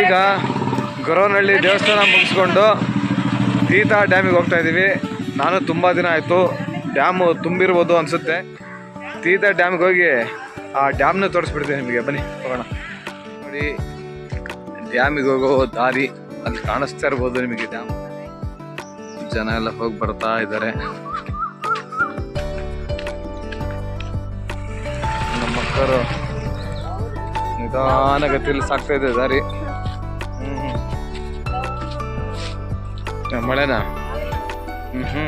ಈಗ ಗೊರವನಹಳ್ಳಿ ದೇವಸ್ಥಾನ ಮುಗಿಸ್ಕೊಂಡು ತೀತಾ ಡ್ಯಾಮಿಗೆ ಹೋಗ್ತಾ ಇದ್ದೀವಿ. ನಾನು ತುಂಬ ದಿನ ಆಯಿತು. ಡ್ಯಾಮು ತುಂಬಿರ್ಬೋದು ಅನಿಸುತ್ತೆ. ತೀತಾ ಡ್ಯಾಮ್ಗೆ ಹೋಗಿ ಆ ಡ್ಯಾಮ್ನ ತೋರಿಸ್ಬಿಡ್ತೀನಿ ನಿಮಗೆ. ಬನ್ನಿ, ಹೋಗೋಣ. ನೋಡಿ, ಡ್ಯಾಮಿಗೆ ಹೋಗೋ ದಾರಿ ಅಲ್ಲಿ ಕಾಣಿಸ್ತಾ ಇರ್ಬೋದು ನಿಮಗೆ ಡ್ಯಾಮ್. ಜನ ಎಲ್ಲ ಹೋಗಿ ಬರ್ತಾ ಇದ್ದಾರೆ. ನಮ್ಮ ಮಕ್ಕಳು ನಿಧಾನಗತಿಯಲ್ಲಿ ಸಾಕ್ತಾ ಇದೆ ದಾರಿ ಮಳೆನಾ ಹ್ಞೂ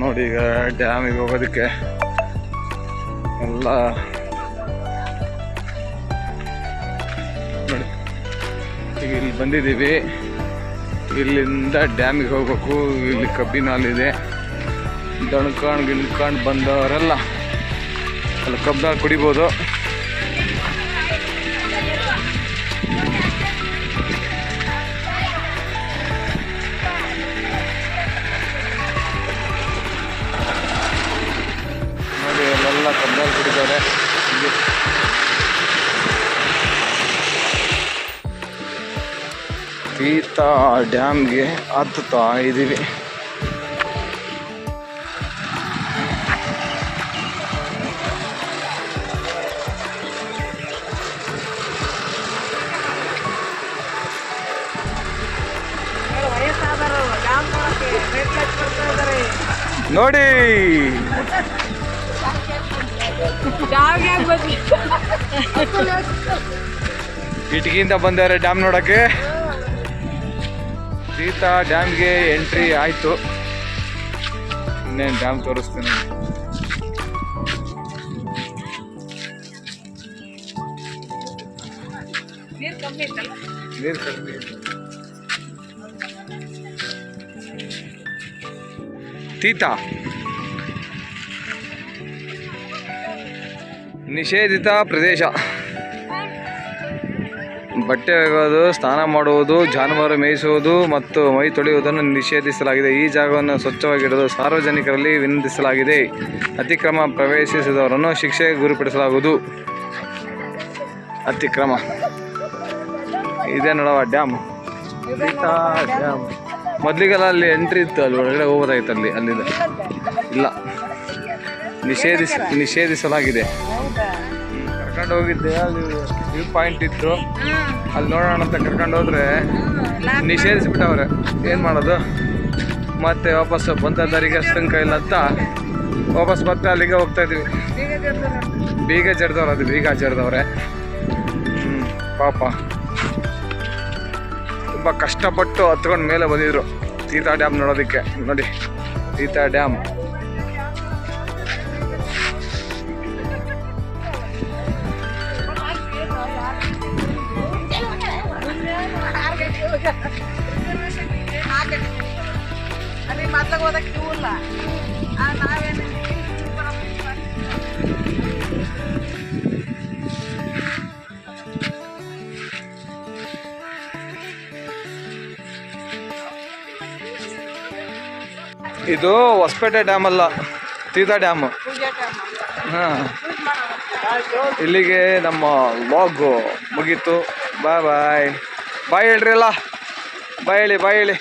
ನೋಡಿ ಈಗ ಡ್ಯಾಮಿಗೆ ಹೋಗೋದಕ್ಕೆ ಎಲ್ಲ ನೋಡಿ, ಈಗ ಇಲ್ಲಿ ಬಂದಿದ್ದೀವಿ. ಇಲ್ಲಿಂದ ಡ್ಯಾಮಿಗೆ ಹೋಗ್ಬೇಕು. ಇಲ್ಲಿ ಕಬ್ಬಿನ ಹಾಲಿದೆ ದಣ್ಕೊಂಡು ಗಿಣ್ಕೊಂಡು ಬಂದವರೆಲ್ಲ ಅಲ್ಲಿ ಕಬ್ಬಿನ ಹಾಲು ಕುಡಿಬೋದು. ನೋಡಿ ತೀತಾ ಡ್ಯಾಮ್ಗೆ ಹತ್ತುತ್ತಾ ಇದ್ದೀವಿ. ನೋಡಿ. ಡ್ಯಾಮ್ಗೆ ಬಂದಾರೆ ಡ್ಯಾಮ್ ನೋಡಕ್ಕೆ. ಸೀತಾ ಡ್ಯಾಮ್ಗೆ ಎಂಟ್ರಿ ಆಯ್ತು. ಇನ್ನೇನು ಡ್ಯಾಮ್ ತೋರಿಸ್ತೀನಿ. ನೀರು ಕಮ್ಮಿ ನೀರು ಕಡಿಮೆ ತೀತಾ. ನಿಷೇಧಿತ ಪ್ರದೇಶ. ಬಟ್ಟೆ ಒಗೆಯೋದು ಸ್ನಾನ ಮಾಡುವುದು, ಜಾನುವಾರು ಮೇಯಿಸುವುದು ಮತ್ತು ಮೈ ತೊಳೆಯುವುದನ್ನು ನಿಷೇಧಿಸಲಾಗಿದೆ. ಈ ಜಾಗವನ್ನು ಸ್ವಚ್ಛವಾಗಿಡಲು ಸಾರ್ವಜನಿಕರಲ್ಲಿ ವಿನಂತಿಸಲಾಗಿದೆ. ಅತಿಕ್ರಮ ಪ್ರವೇಶಿಸಿದವರನ್ನು ಶಿಕ್ಷೆಗೆ ಗುರಿಪಡಿಸಲಾಗುವುದು. ಅತಿಕ್ರಮ. ಇದೇ ನೋಡವ ಡ್ಯಾಮ್. ಡ್ಯಾಮ್. ಮೊದಲಿಗೆಲ್ಲ ಅಲ್ಲಿ ಎಂಟ್ರಿ ಇತ್ತು ಅಲ್ಲಿ ಒಳಗಡೆ ಹೋಗೋದಾಯ್ತು ಅಲ್ಲಿ ಅಲ್ಲಿಂದ. ಇಲ್ಲ. ನಿಷೇಧಿಸ ನಿಷೇಧಿಸಲಾಗಿದೆ. ಕರ್ಕೊಂಡು ಹೋಗಿದ್ದೆ ಅಲ್ಲಿ ವ್ಯೂ ಪಾಯಿಂಟ್ ಇತ್ತು. ಅಲ್ಲಿ ನೋಡೋಣ ಅಂತ ಕರ್ಕೊಂಡು ಹೋದ್ರೆ ನಿಷೇಧಿಸ್ಬಿಟ್ಟವ್ರೆ. ಏನು ಮಾಡೋದು? ಮತ್ತೆ ವಾಪಸ್ ಬಂದ ದಾರಿಗೆ ಅಷ್ಟಂಕ ಇಲ್ಲ ಅಂತ ವಾಪಸ್ ಮತ್ತೆ ಅಲ್ಲಿಗೆ ಹೋಗ್ತಾ ಇದ್ವಿ. ಬೀಗ ಜರ್ದವ್ರೆ ಅದು ಬೀಗ ಜರ್ದವ್ರೆ. ಹ್ಞೂ ಪಾಪ. ತುಂಬ ಕಷ್ಟಪಟ್ಟು ಹತ್ಕೊಂಡು ಮೇಲೆ ಬಂದಿದ್ರು. ತೀತಾ ಡ್ಯಾಮ್ ನೋಡೋದಕ್ಕೆ. ನೋಡಿ ತೀತಾ ಡ್ಯಾಮ್. ಅಲ್ಲಿ ಮೊದ್ಲಿಗೆ ಹೋದಕ್ಕೆ ಇಲ್ಲ ಇದು ಹೊಸಪೇಟೆ ಡ್ಯಾಮ್ ಅಲ್ಲ ತೀತಾ ಡ್ಯಾಮ್ ಹಾಂ. ಇಲ್ಲಿಗೆ ನಮ್ಮ ಲಾಗು ಮುಗೀತು. ಬಾಯ್ ಬಾಯ್ ಬಾಯ್ ಹೇಳ್ರಿ ಅಲ್ಲ ಬಾಯ್ ಹೇಳಿ ಬಾಯ್ ಹೇಳಿ.